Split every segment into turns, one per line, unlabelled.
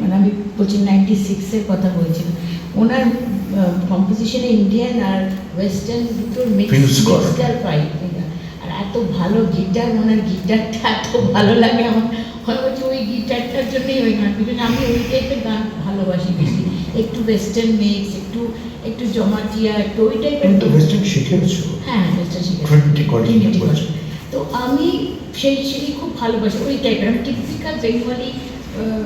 মানে আমি বলছি নাইনটি সিক্সের কথা বলছি ওনার কম্পোজিশনে ইন্ডিয়ান আর ওয়েস্টার্ন দুটোর মিক্সার পাই আর এত ভালো গিটার ওনার গিটারটা এত ভালো লাগে আমার। হয় বলছি ওই গিটারটার জন্যই ওই গান। বিকজ আমি ওই টাইপের গান ভালোবাসি বেশি। একটু ওয়েস্টার্ন মিক্স একটু একটু জমাটিয়া একটু ওই টাইপের হ্যাঁ ওয়েস্টার্ন শিখেছি। তো আমি সেই সেই খুব ভালোবাসি ওই টাইপের আমি টিপিক্যাল বেঙ্গলি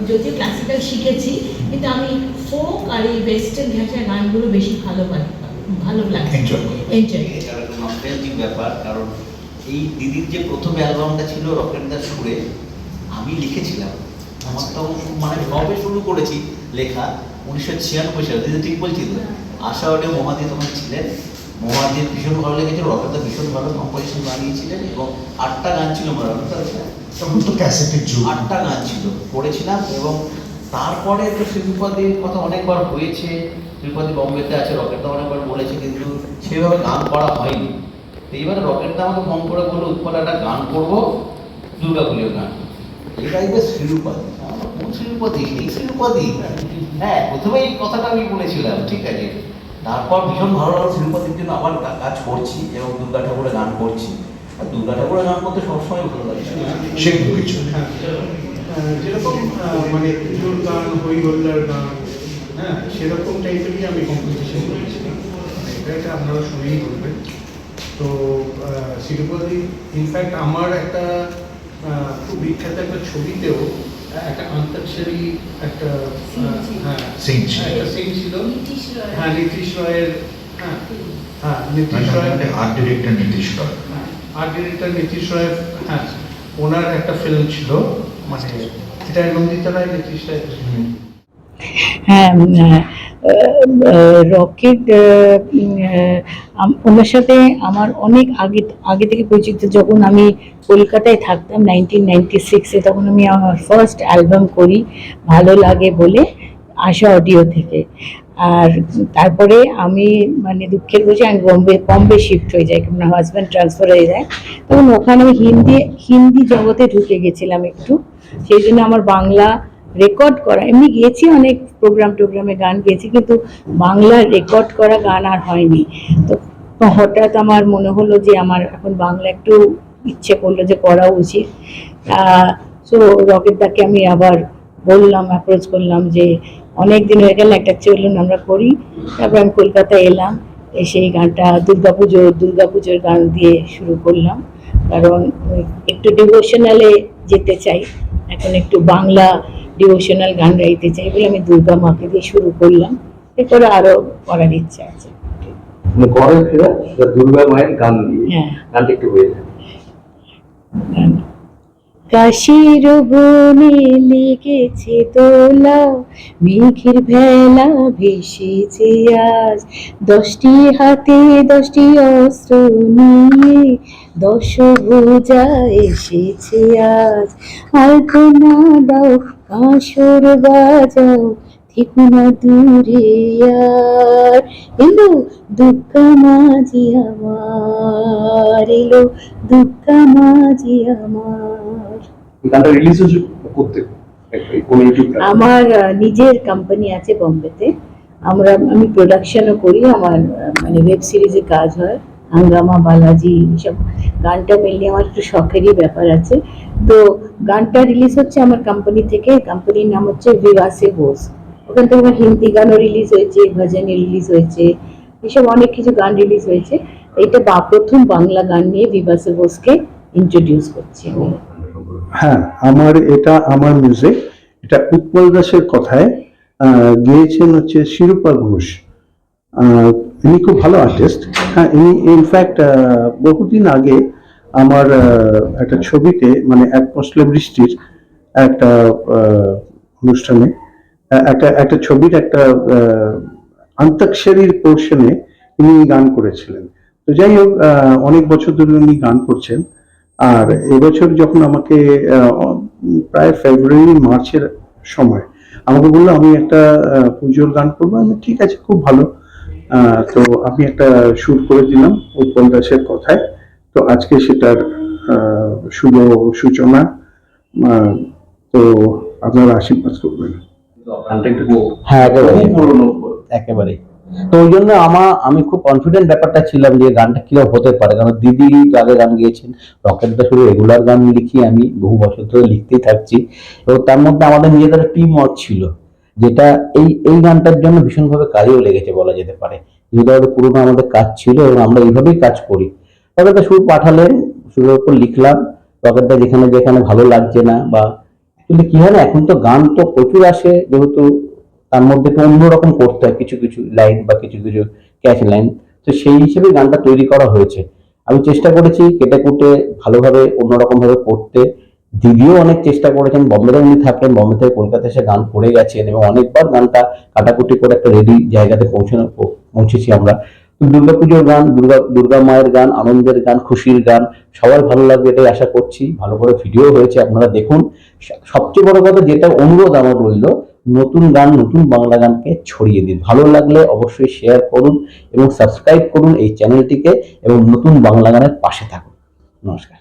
যদিও ক্লাসিক্যাল শিখেছি কিন্তু আমি ফোক আর এই ওয়েস্টার্ন ভাষার গানগুলো বেশি ভালো পাই- ভালো লাগে এনজয়
ব্যাপার কারণ এই দিদির যে প্রথম অ্যালবামটা ছিল রকেটদার সুরে আমি লিখেছিলাম। আমার তখন মানে সবে শুরু করেছি লেখা উনিশশো ছিয়ানব্বই সালে। দিদি ঠিক বলছি তো? আশা ওটে মহাদি তখন ছিলেন। মহাদির ভীষণ ভালো লেগেছিল রকেটদা ভীষণ ভালো কম্পোজিশন বানিয়েছিলেন এবং আটটা গান ছিল আমার
তখন তো ক্যাসেটের যুগ।
আটটা গান ছিল করেছিলাম এবং তারপরে তো শ্রীপতির কথা অনেকবার হয়েছে শ্রীপতি বম্বেতে আছে রকেটদা অনেকবার বলেছে কিন্তু সেভাবে গান করা হয়নি। তো এইবারে রকেটদা আমাকে ফোন করে বলল উৎপল একটা গান করব দুর্গাপুজোর গান। এটাই শ্রীরূপতি আমার কোন শ্রীরূপতি সেই শ্রীরূপতি হ্যাঁ প্রথমে এই কথাটা আমি বলেছিলাম ঠিক আছে? তারপর ভীষণ ভালো লাগল শ্রীরূপতির জন্য আবার কাজ করছি এবং দুর্গা ঠাকুরের গান করছি। আর দুর্গা ঠাকুরের গান করতে সবসময় ভালো লাগে।
সেগুলো কিছু
হ্যাঁ যেরকম মানে পুজোর গান হই হল্লার গান হ্যাঁ সেরকম টাইপেরই আমি কম্পোজিশন করেছিলাম এটা এটা আপনারা শুনেই বলবেন। তো শিরুপতি ইনফ্যাক্ট আমার একটা খুব বিখ্যাত একটা ছবিতেও একটা আন্তাক্ষরী একটা। হ্যাঁ
ছিল।
নীতিশ রয়।
হ্যাঁ নীতিশ রয়ের হ্যাঁ হ্যাঁ নীতিশ
মানে art director Nitish Roy.
Art director Nitish Roy হ্যাঁ ওনার একটা ফিল্ম ছিল মানে এটা নন্দিতা রায় নীতিশ রায়
হ্যাঁ। রকেট ওনার সাথে আমার অনেক আগে আগে থেকে পরিচিত। যখন আমি কলকাতায় থাকতাম নাইনটিন নাইনটি সিক্সে তখন আমি আমার ফার্স্ট অ্যালবাম করি, ভালো লাগে বলে, আশা অডিও থেকে। আর তারপরে আমি মানে দুঃখের বসে আমি বম্বে বম্বে শিফট হয়ে যাই কারণ হাজব্যান্ড ট্রান্সফার হয়ে যায়। তখন ওখানে আমি হিন্দি হিন্দি জগতে ঢুকে গেছিলাম একটু। সেই জন্য আমার বাংলা রেকর্ড করা। এমনি গিয়েছি অনেক প্রোগ্রাম টোগ্রামে গান গেয়েছি কিন্তু বাংলা রেকর্ড করা গান আর হয়নি। তো হঠাৎ আমার মনে হলো যে আমার এখন বাংলা একটু ইচ্ছে করল যে করা উচিত। সো রকেট দাকে আমি আবার বললাম অ্যাপ্রোচ করলাম যে অনেক দিন হয়ে গেল, একটা চলুন আমরা করি। তারপর আমি কলকাতায় এলাম, এসে এই গানটা দুর্গাপুজো দুর্গাপুজোর গান দিয়ে শুরু করলাম। কারণ একটু ডিভোশনালে যেতে চাই, এখন একটু বাংলা ডিভোশনাল গান গাইতে চাই বলে আমি দুর্গা মাকে দিয়ে শুরু করলাম। এরপরে আরও করার ইচ্ছা আছে।
দুর্গা মায়ের গান দিয়ে।
হ্যাঁ।
গানটা একটু হয়ে যায়।
কাশির বনে লেগেছে দোলা মেঘের ভেলা ভেসেছে আজ। দশটি হাতে দশটি অস্ত্র নিয়ে দশ ভুজা এসেছে আজ। আলপনা দাও কাঁসর বাজাও, থেকো দূরে আর। এলো দুর্গা মাঝি আমার, এলো দুর্গা মাঝি আমার।
গানটা রিলিজ করতে
আমার নিজের কোম্পানি আছে বম্বেতে আমরা, আমি প্রোডাকশনও করি, আমার মানে ওয়েব সিরিজে কাজ হয়, হাঙ্গামা, বালাজি এসব গানটা মেনলি আমার একটু শখেরই ব্যাপার আছে। তো গানটা রিলিজ হচ্ছে আমার কোম্পানি থেকে কোম্পানির নাম হচ্ছে বিভাসে বোস ওখান থেকে আমার হিন্দি গানও রিলিজ হয়েছে ভজনে রিলিজ হয়েছে এসব অনেক কিছু গান রিলিজ হয়েছে। এইটা বা প্রথম বাংলা গান নিয়ে বিভাসে বোসকে ইন্ট্রোডিউস করছি আমি।
হ্যাঁ আমার এটা, আমার মিউজিক এটা উৎপল দাসের কথায় গেয়েছেন হচ্ছে শিরূপা ঘোষ। ইনি খুব ভালো আর্টিস্ট হ্যাঁ ইনি ইনফ্যাক্ট বহুদিন আগে আমার একটা ছবিতে মানে এক পশলা বৃষ্টির একটা অনুষ্ঠানে একটা একটা ছবির একটা আন্তাক্ষরীর পোর্শনে ইনি গান করেছিলেন। তো যাই হোক অনেক বছর ধরে উনি গান করছেন। আর এবছর যখন আমাকে প্রায় ফেব্রুয়ারি মার্চের সময় আমাকে বলল আমি একটা পুজোর গান করব। আমি ঠিক আছে খুব ভালো। তো আমি একটা শুট করে দিলাম উৎপল দাসের কথায়। তো আজকে সেটার শুভ সূচনা। তো আপনারা আশীর্বাদ করবেন।
হ্যাঁ একেবারে তো ওই জন্য আমার আমি খুব কনফিডেন্ট ব্যাপারটা ছিলাম যে গানটা কীরকম হতে পারে। কারণ দিদি আগে গান গিয়েছেন রকেট দা শুধু রেগুলার গান লিখি আমি, বহু বছর ধরে লিখতেই থাকছি। এবং তার মধ্যে আমাদের নিজেদের টিম ওয়ার্ক ছিল, যেটা এই এই গানটার জন্য ভীষণভাবে কাজেও লেগেছে বলা যেতে পারে। যেহেতু আমাদের পুরোনো আমাদের কাজ ছিল এবং আমরা এইভাবেই কাজ করি। রকেটদা সুর পাঠালেন সুরের উপর লিখলাম, রকেটদা যেখানে যেখানে ভালো লাগছে না বা, কিন্তু কি হয় না, এখন তো গান তো প্রচুর আসে, যেহেতু তার মধ্যে একটু অন্যরকম করতে হয়, কিছু কিছু লাইন বা কিছু কিছু ক্যাচ লাইন তো সেই হিসেবে গানটা তৈরি করা হয়েছে। আমি চেষ্টা করেছি কেটে কুটে ভালোভাবে অন্যরকম ভাবে করতে। দিদিও অনেক চেষ্টা করেছেন। বম্বেতে উনি থাকেন বম্বে থেকে কলকাতা এসে গান করে গেছেন এবং অনেকবার গানটা কাটাকুটি করে একটা রেডি জায়গাতে পৌঁছানো পৌঁছেছি আমরা। দুর্গাপুজোর গান, দুর্গা দুর্গা মায়ের গান, আনন্দের গান, খুশির গান, সবার ভালো লাগবে এটাই আশা করছি। ভালো করে ভিডিও হয়েছে, আপনারা দেখুন। সবচেয়ে বড় কথা যেটা অনুরোধ আমার রইল, নতুন গান, নতুন বাংলা গানকে ছড়িয়ে দিন। ভালো লাগলে অবশ্যই শেয়ার করুন এবং সাবস্ক্রাইব করুন এই চ্যানেলটিকে এবং নতুন বাংলা গানের পাশে থাকুন। নমস্কার।